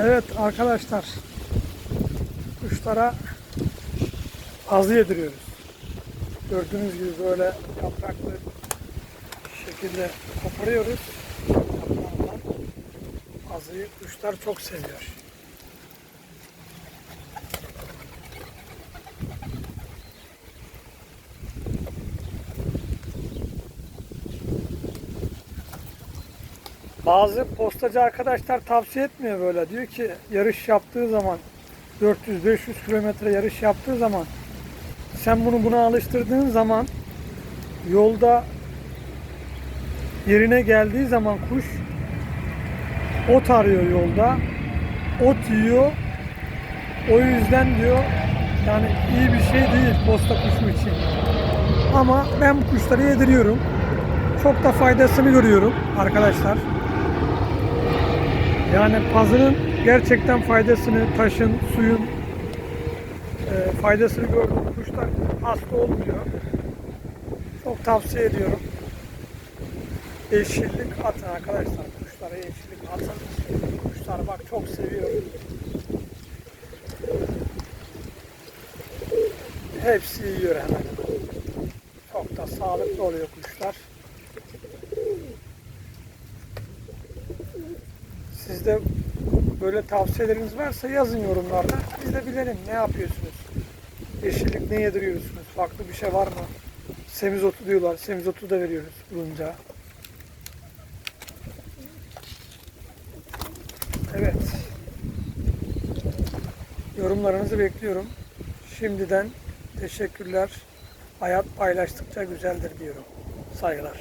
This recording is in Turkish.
Evet arkadaşlar. Kuşlara azı yediriyoruz. Gördüğünüz gibi böyle yapraklı şekilde koparıyoruz. Azıyı kuşlar çok seviyor. Bazı postacı arkadaşlar tavsiye etmiyor böyle. Diyor ki yarış yaptığı zaman 400-500 kilometre yarış yaptığı zaman sen bunu buna alıştırdığın zaman yolda yerine geldiği zaman kuş ot arıyor yolda. Ot yiyor. O yüzden diyor yani iyi bir şey değil posta kuşu için. Ama ben bu kuşları yediriyorum. Çok da faydasını görüyorum arkadaşlar. Yani pazının gerçekten faydasını, taşın, suyun e, faydasını gördüm. Kuşlar hasta olmuyor. Çok tavsiye ediyorum. Yeşillik atın arkadaşlar. Kuşlara yeşillik atın. Kuşlar bak çok seviyor. Hepsi yiyor hemen. Çok da sağlıklı oluyor kuşlar. Sizde böyle tavsiyeleriniz varsa yazın yorumlarda. Biz de bilelim ne yapıyorsunuz. Yeşillik ne yediriyorsunuz? Farklı bir şey var mı? Semizotu diyorlar. Semizotu da veriyoruz bulunca. Evet. Yorumlarınızı bekliyorum. Şimdiden teşekkürler. Hayat paylaştıkça güzeldir diyorum. Saygılar.